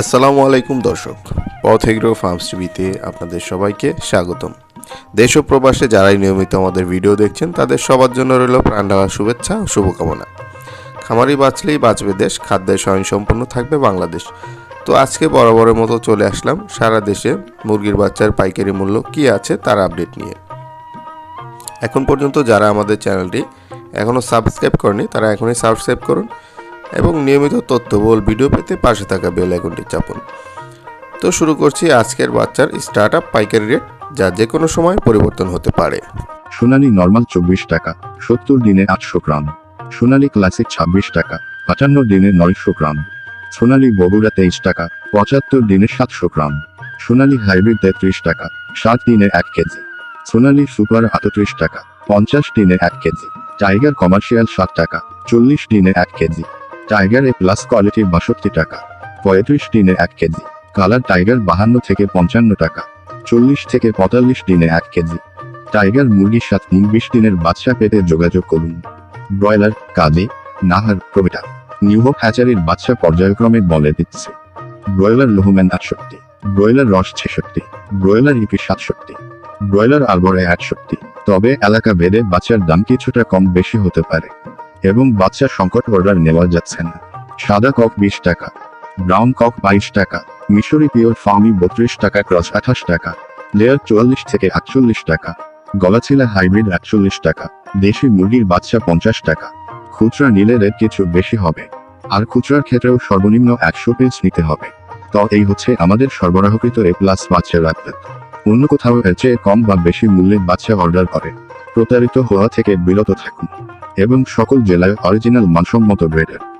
আসসালামু আলাইকুম দর্শক, পথ এগ্রো ফার্মস টিভিতে আপনাদের সবাইকে স্বাগতম। দেশ ও প্রবাসে যারাই নিয়মিত আমাদের ভিডিও দেখছেন, তাদের সবার জন্য রইল প্রাণঢালা শুভেচ্ছা ও শুভকামনা। খামারি বাঁচলেই বাঁচবে দেশ খাদ্যে স্বয়ংসম্পন্ন থাকবে বাংলাদেশ। তো আজকে বরাবরের মতো চলে আসলাম সারা দেশে মুরগির বাচ্চার পাইকারি মূল্য কী আছে তার আপডেট নিয়ে। এখন পর্যন্ত যারা আমাদের চ্যানেলটি এখনও সাবস্ক্রাইব করেনি তারা এখনই সাবস্ক্রাইব করুন। এবং নিয়মিত তথ্যবহুল ভিডিও পেতে পাশে থাকা বেল আইকনটি চাপুন। তো শুরু করছি আজকের বাচ্চার স্টার্ট আপ পাইকারি রেট, যা যে কোনো সময় পরিবর্তন হতে পারে। সোনালী নর্মাল চব্বিশ টাকা, সত্তর দিনে আটশো গ্রাম। সোনালী ক্লাসিক ছাব্বিশ টাকা পাটান্ন দিনে নয়শো গ্রাম। সোনালী বগুড়া তেইশ টাকা, পঁচাত্তর দিনে সাতশো গ্রাম। সোনালী হাইব্রিড তেত্রিশ টাকা সাত দিনে এক কেজি। সোনালী সুপার আটত্রিশ টাকা, পঞ্চাশ দিনে এক কেজি। টাইগার কমার্শিয়াল সাত টাকা, চল্লিশ দিনে এক KG. Tiger A plus quality বাষট্টি টাকা। পঁয়ত্রিশ দিনে এক কেজি। কালার টাইগার বাহান্ন থেকে পঞ্চান্ন টাকা। চল্লিশ থেকে পঁয়তাল্লিশ দিনে এক কেজি। টাইগার মুরগির সাথে তিন বিশ দিনের বাচ্চা পেতে যোগাযোগ করুন। ব্রয়লার কাজী, নাহার, প্রভৃতা। নিউহোপ হ্যাচারির বাচ্চা পর্যায়ক্রমে বলে দিচ্ছে। ব্রয়লার লোহম্যান আটষট্টি। ব্রয়লার রস ছেষট্টি। ব্রয়লার ইপি সাতষট্টি। ব্রয়লার আলবরে আটষট্টি। তবে এলাকা ভেদে বাচ্চার দাম কিছুটা কম বেশি হতে পারে। এবং বাচ্চা সংকট অর্ডার নেওয়া যাচ্ছে না। সাদা কক বিশ টাকা, ব্রাউন কক বাইশ টাকা, মিশরি পিওর ফার্মি বত্রিশ টাকা, ক্রস আঠাশ টাকা, লেয়ার চুয়াল্লিশ থেকে আটচল্লিশ টাকা, গলাছিলা হাইব্রিড একচল্লিশ টাকা, দেশি মুরগির বাচ্চা পঞ্চাশ টাকা, খুচরা নিলে রেট কিছু বেশি হবে। আর খুচরার ক্ষেত্রেও সর্বনিম্ন একশো পিস নিতে হবে। তো এই হচ্ছে আমাদের সরবরাহকৃত এ প্লাস বাচ্চার আপডেট। অন্য কোথাও এর চেয়ে কম বা বেশি মূল্যে বাচ্চা অর্ডার করে। প্রতারিত হওয়া থেকে বিরত থাকুন। এবং সকল জেলায় অরিজিনাল মানসম্মত গ্রেডের